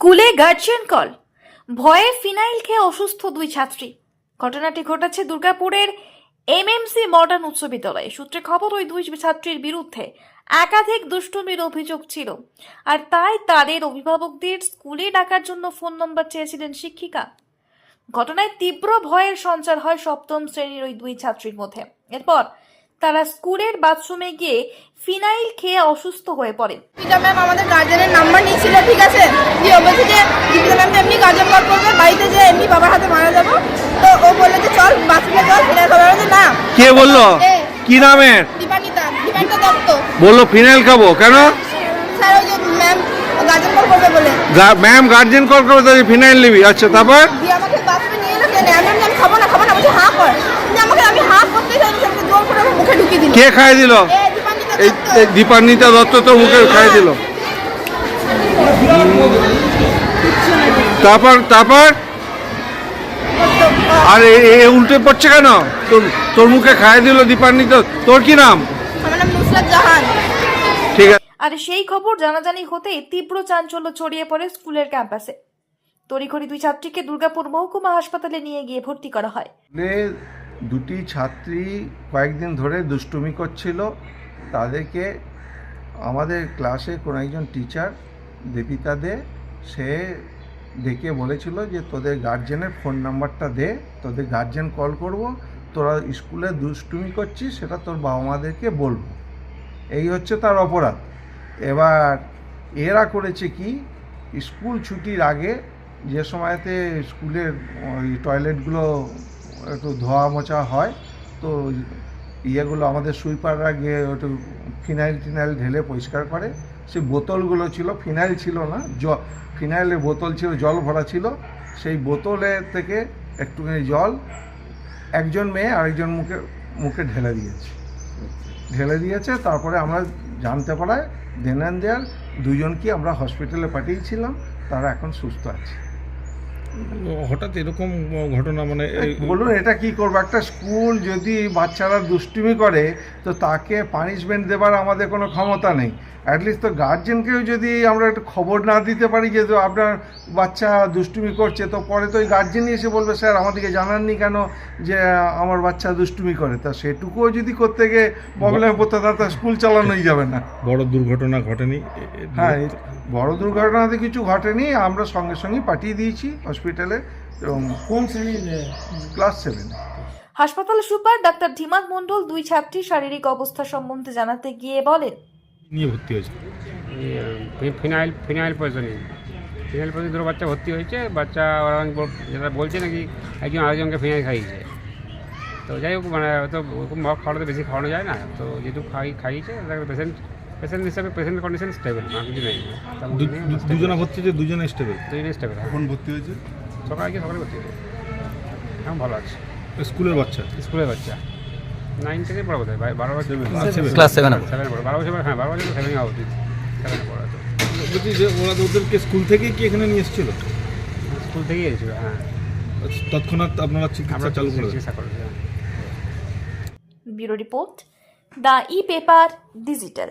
স্কুলে guardian call ভয়ে phenyl খেয়ে অসুস্থ দুই ছাত্রী। ঘটনাটি ঘটেছে দুর্গাপুরের এমএমসি মডার্ন উচ্চ বিদ্যালয়ে। সূত্রে খবর, ওই দুই ছাত্রীর বিরুদ্ধে একাধিক দুষ্টুমির অভিযোগ ছিল। আর তাই তাদের অভিভাবকদের স্কুলে ডাকার জন্য ফোন নম্বর চেয়েছিলেন শিক্ষিকা। ঘটনায় তীব্র ভয়ের সঞ্চার হয় সপ্তম শ্রেণির ওই দুই ছাত্রীর মধ্যে। এরপর তারা স্কুলের বাথরুমে গিয়ে ফিনাইল খেয়ে অসুস্থ হয়ে পড়ে। দীপিকা ম্যাম আমাদের গার্জেনের নাম্বার নিয়েছিল ঠিক আছে? দিয়ে ও বলছে যে দীপিকা ম্যাম তো এমনি গার্জেন কল করবে বাড়িতে যে এমনি বাবার হাতে মারা যাব। তো ও বলল যে চল বাথরুমে চল ফিরে খাবার না। কে বলল? কি নামের দীপানিতা দীপানিতা দত্ত। বলল ফিনাইল খাব? কেন? স্যার ওই যে ম্যাম গার্জেন কল করবে বলে। ম্যাম গার্জেন কল করে তো ফিনাইল নিবি। আচ্ছা তারপর? দিয়ে আমাকে বাথরুমে নিয়ে এলো কেন আমি বললাম, আমি খাব না খাব না বলছে হাঁ কর দিয়ে আমাকে আমি হাঁ করতে চাই আমাকে জোর করে আমার মুখে ঢুকিয়ে দিল কে খাই দিল? এই দীপান্বিতা দত্ত তো মুখে খাই দিল। তারপর তারপর? আর এ- উল্টে পড়ছে কেন? তোর তোর মুখে খাই দিল দীপান্বিতা। তোর কি নাম? ঠিক আছে। আর সেই খবর জানাজানি হতেই তীব্র চাঞ্চল্য ছড়িয়ে পড়ে স্কুলের ক্যাম্পাসে। তড়িঘড়ি দুই ছাত্রীকে দুর্গাপুর মহকুমা হাসপাতালে নিয়ে গিয়ে ভর্তি করা হয়। স্কুলে দুটি ছাত্রী কয়েকদিন ধরে দুষ্টুমি করছিল। তাদেরকে আমাদের ক্লাসে কোনো একজন টিচার দীপিকা দে, সে ডেকে বলেছিল যে, তোদের গার্জেনের ফোন নাম্বারটা দে, তোদের গার্জেন কল করব, তোরা স্কুলে দুষ্টুমি করছিস, সেটা তোর বাবা মাদেরকে বলব। এই হচ্ছে তার অপরাধ। এবার এরা করেছে কি স্কুল ছুটির আগে যে সময়তে স্কুলের ওই টয়লেটগুলো একটু ধোয়া মোছা হয়, তো ইয়েগুলো আমাদের সুইপাররা গিয়ে একটু ফিনাইল টিনাইল ঢেলে পরিষ্কার করে। সেই বোতলগুলো ছিল, ফিনাইল ছিল না, জ ফিনাইলের বোতল ছিল, জল ভরা ছিল। সেই বোতলে থেকে একটুখানি জল একজন মেয়ে আরেকজন মুখে মুখে ঢেলে দিয়েছে। ঢেলে দিয়েছে, তারপরে আমরা জানতে পারায় দেন দেয়ার দুজনকে আমরা হসপিটালে পাঠিয়েছিলাম, তারা এখন সুস্থ আছে। হঠাৎ এরকম ঘটনা মানে বলুন এটা কি করব? একটা স্কুল যদি বাচ্চারা দুষ্টুমি করে তো তাকে পানিশমেন্ট দেবার আমাদের কোনো ক্ষমতা নেই। অ্যাটলিস্ট তো গার্জেনকেও যদি আমরা একটু খবর না দিতে পারি যে তো আপনার বাচ্চা দুষ্টুমি করছে তো পরে তো ওই গার্জেনই এসে বলবে স্যার আমাদেরকে জানাননি কেন যে আমার বাচ্চা দুষ্টুমি করে? তা সেটুকুও যদি করতে গিয়ে প্রবলেমে পড়তে তা তো স্কুল চালানোই যাবে না। বড় দুর্ঘটনা ঘটেনি। হ্যাঁ বড় দুর্ঘটনাতে কিছু ঘটেনি আমরা সঙ্গে সঙ্গে পাঠিয়ে দিয়েছি হসপিটালে এবং কোন শ্রেণির ক্লাস সেভেন হাসপাতাল সুপার ডাক্তার ধীমান মণ্ডল দুই ছাত্রীর শারীরিক অবস্থা সম্বন্ধে জানাতে গিয়ে বলেন। নিয়ে ভর্তি হয়েছে। Phenyl phenyl poisoning. Phenyl poison দুটো বাচ্চা ভর্তি হয়েছে বাচ্চা ওরা অনেক যেটা বলছে নাকি একজন আরেকজনকে ফিনাইল খাইয়েছে। তো যাই হোক মানে তো ওরকম মগ খাওয়াতে বেশি খাওয়ানো যায় না। তো যেটুকু খাই খাইয়েছে পেশেন্ট পেশেন্ট হিসাবে পেশেন্টের কন্ডিশন স্টেবল আর কিছু নেই। দুজনা ভর্তি হয়েছে দুজনে স্টেবল দুজনে স্টেবল কখন ভর্তি হয়েছে? সকালে গিয়ে সকালে ভর্তি হয়েছে। এখন ভালো আছে। স্কুলের বাচ্চা? স্কুলের বাচ্চা। নাইন থেকে বড় বোধ হয় বারো বছর। ক্লাস সেভেন সেভেন পড়ে। বারো বছর হ্যাঁ বারো বছর সেভেন হওয়া উচিত সেভেনে পড়া। তো বলছি যে ওরা ওদেরকে স্কুল থেকেই কি এখানে নিয়ে এসেছিল? স্কুল থেকেই এসেছিল হ্যাঁ। তৎক্ষণাৎ আপনারা চিকিৎসা আমরা চালু করে। চিকিৎসা করেছি হ্যাঁ। Bureau report the E paper digital.